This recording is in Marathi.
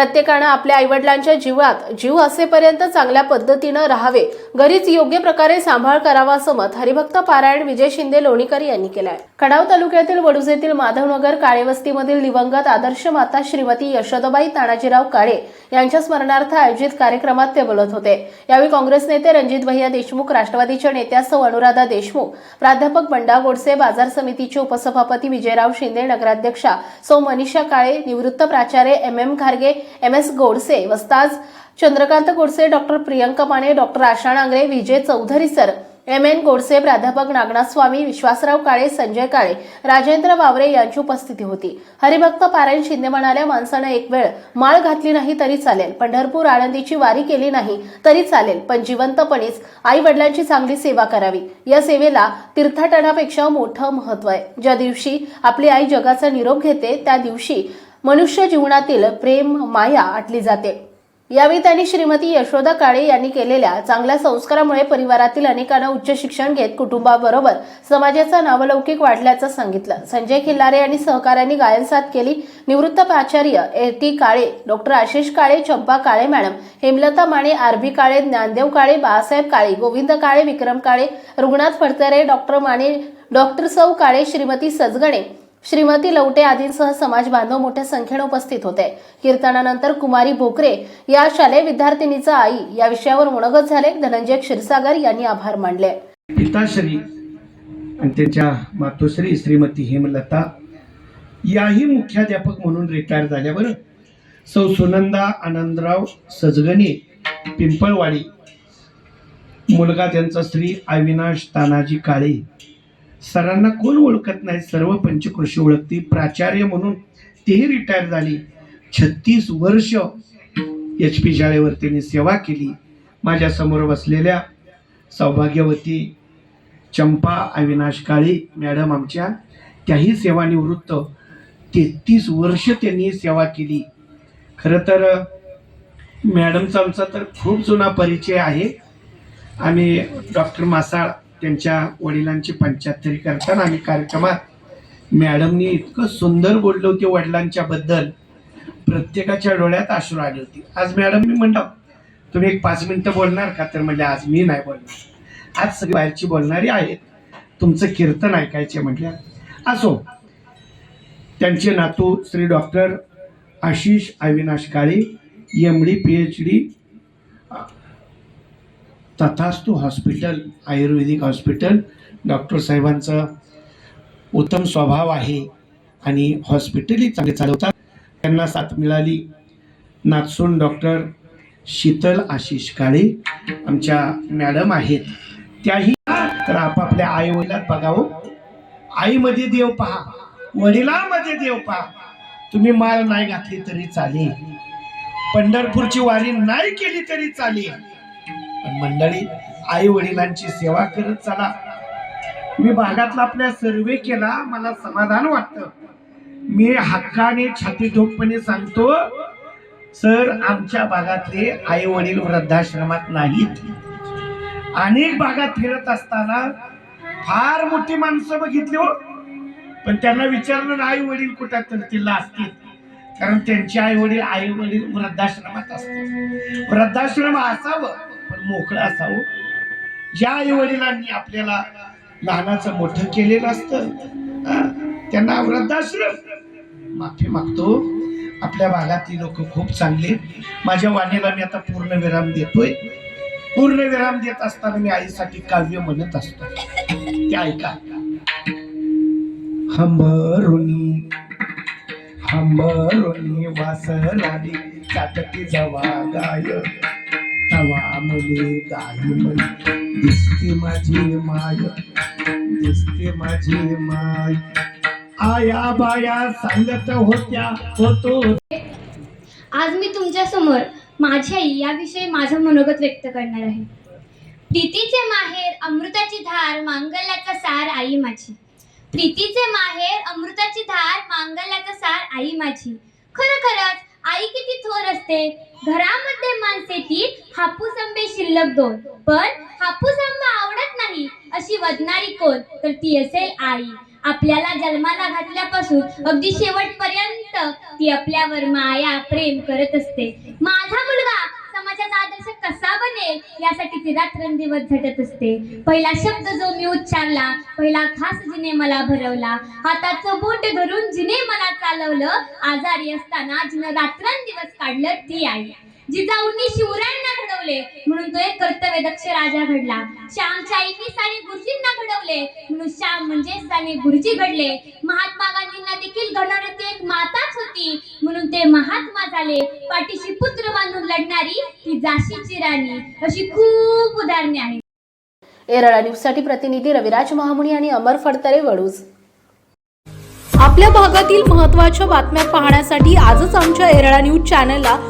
प्रत्येकानं आपल्या आईवडिलांच्या जीवात जीव असेपर्यंत चांगल्या पद्धतीनं राहावे. घरीच योग्य प्रकारे सांभाळ करावा असं मत हरिभक्त पारायण विजय शिंदे लोणीकर यांनी केलं आहे खडाव तालुक्यातील वडुजेतील माधवनगर काळेवस्तीमधील दिवंगत आदर्श माता श्रीमती यशोदाबाई तानाजीराव काळे यांच्या स्मरणार्थ आयोजित कार्यक्रमात ते बोलत होते. यावेळी काँग्रेस नेते रणजित भैया देशमुख राष्ट्रवादीच्या नेत्या सौ अनुराधा देशमुख प्राध्यापक बंडा गोडसे बाजार समितीचे उपसभापती विजयराव शिंदे नगराध्यक्षा सौ मनीषा काळे निवृत्त प्राचार्य M M Kharge M S Godse वस्ताज Chandrakant Godse doctor Priyanka Mane doctor Asha Nangare Vijay Chaudhari sir M N Godse प्राध्यापक नागनाथ स्वामी विश्वासराव काळे संजय काळे राजेंद्र वावरे यांची उपस्थिती होती. हरिभक्त पारायण शिंदे म्हणाल्या माणसानं एक वेळ माळ घातली नाही तरी चालेल. पंढरपूर आळंदीची वारी केली नाही तरी चालेल. पण जिवंतपणीच आई वडिलांची चांगली सेवा करावी. या सेवेला तीर्थाटनापेक्षा मोठं महत्त्व आहे. ज्या दिवशी आपली आई जगाचा निरोप घेते त्या दिवशी मनुष्य जीवनातील प्रेम माया आटली जाते. यावेळी त्यांनी श्रीमती यशोदा काळे यांनी केलेल्या चांगल्या संस्कारामुळे परिवारातील अनेकांना उच्च शिक्षण घेत कुटुंबाबरोबर समाजाचा नावलौकिक वाढल्याचं सांगितलं. संजय खिल्लारे यांनी सहकाऱ्यांनी गायनसाथ केली. निवृत्त प्राचार्य A T Kale doctor Ashish Kale Champa Kale madam Hemlata Mane R B Kale Dnyandev Kale Balasaheb Kale Govind Kale Vikram Kale रुग्णात Phadtare doctor Mane doctor सौ काळे श्रीमती सजगणे श्रीमती लवटे आदींसह समाज बांधव मोठ्या संख्येने उपस्थित होते. कीर्तनानंतर कुमारी भोकरे या शालेय विद्यार्थिनीचा आई या विषयावर मुणगत झाले. धनंजय क्षीरसागर यांनी आभार मानले. पिताश्री आणि त्यांच्या मातोश्री श्रीमती हेमलता याही मुख्याध्यापक म्हणून रिटायर झाल्यावर सौ सुनंदा आनंदराव सजगणे पिंपळवाडी मुलगा त्यांचा श्री अविनाश तानाजी काळे सरांना कोण ओळखत नाही? सर्व पंचकृषी ओळखती. प्राचार्य म्हणून तेही रिटायर झाली. छत्तीस वर्ष एच पी शाळेवर त्यांनी सेवा केली. माझ्यासमोर बसलेल्या सौभाग्यवती चंपा अविनाश काळी मॅडम आमच्या त्याही सेवानिवृत्त. तेहतीस वर्ष त्यांनी सेवा केली. खरं तर मॅडमचा आमचा तर खूप जुना परिचय आहे. आम्ही डॉक्टर मासाळ त्यांच्या वडिलांची पंचाहत्तरी करताना आम्ही कार्यक्रमात मॅडमनी इतकं सुंदर बोललं होते वडिलांच्या बद्दल. प्रत्येकाच्या डोळ्यात अश्रू आले होते. आज मॅडम मी म्हणतो तुम्ही एक पाच मिनटं बोलणार का? तर म्हणजे आज मी नाही बोलणार. आज सगळी बाहेरची बोलणारी आहेत. तुमचं कीर्तन ऐकायचे म्हटल्या असो. त्यांचे नातू Shri doctor Ashish Avinash Kale M D P H D Tathastu hospital आयुर्वेदिक हॉस्पिटल डॉक्टर साहेबांचा उत्तम स्वभाव आहे आणि हॉस्पिटलही चांगले चालवतात. त्यांना साथ मिळाली. नाचून डॉक्टर शीतल आशिष काळे आमच्या मॅडम आहेत. त्याही तर आपापल्या आई वडिलात बघावं. आईमध्ये देव पहा वडिलांमध्ये देव पहा. तुम्ही माळ नाही घातली तरी चालेल. पंढरपूरची वारी नाही केली तरी चालेल. पण मंडळी आई वडिलांची सेवा करत चला. मी भागातला आपल्या सर्वे केला मला समाधान वाटतं. मी हक्काने छाती ठोकपणे सांगतो सर आमच्या भागातले आई वडील वृद्धाश्रमात नाहीत. अनेक भागात फिरत असताना फार मोठी माणसं बघितली हो. पण त्यांना विचारलं ना आई वडील कुठं तर तिला असतील. कारण त्यांचे आई वडील आई वडील वृद्धाश्रमात असतात. वृद्धाश्रम असावं. मोकळा मोकळं असावं. ज्या आई वडिलांनी आपल्याला लहानाचं मोठं केलेलं असतं. त्यांना वृद्धाश्रम माफी मागतो. आपल्या भागातली लोक खूप चांगले माझ्या वाणीला मी आता पूर्ण विराम देतोय. पूर्ण विराम देत असताना मी आईसाठी काव्य म्हणत असतो. ते ऐका. हंबरुनी हंबरुनी वासराली चाटती जवा गाय. तवा मुले गाय म्हणे. दिसते माझी माय दिसते माझी माय. आया बाया सांगत होत्या होतो. आज मी तुमच्यासमोर माझ्या आई याविषयी माझं मनोगत व्यक्त करणार आहे. प्रीतीचे माहेर अमृताची धार मांगल्याचा सार आई माझी. प्रीतीचे माहेर अमृताची धार मांगल्याचा सार आई माझी. खरं खरंच असते. घरामध्ये माणसे ती हापूस आंबे शिल्लक दोन. पण हापूस आंबा आवडत नाही अशी वदणारी कोण? तर ती असेल आई. आपल्याला जन्माला घातल्यापासून अगदी शेवटपर्यंत ती आपल्यावर माया प्रेम करत असते. माझा मुलगा समाजाचा आदर्श कसा बनेल? यासाठी ती रात्रंदिवस झटत असते. पहिला शब्द जो मी उच्चारला पहिला खास जिने मला भरवला. हाताचं बोट धरून जिने मला चालवलं. आजारी असताना जिनं रात्रंदिवस काढलं ती आई. जिजाऊंनी शिवरायांना घडवले. म्हणून तो एक कर्तव्यदक्ष राजा घडला. श्यामच्या आईनी साने गुरुजींना घडवले. म्हणून श्याम म्हणजे साने गुरुजी घडले. महात्मा गांधींना देखील घडवणारी ती एक माताच होती. म्हणून ते महात्मा झाले. पाठीशी पुत्र बांधून लढणारी ती जाशीची राणी. अशी खूप उदाहरणे आहेत. एरळा न्यूजसाठी प्रतिनिधी रविराज महामुनी आणि अमर फडतरे वडूज. आपल्या भागातील महत्त्वाच्या बातम्या पाहण्यासाठी आजच आमच्या एरळा न्यूज चॅनलला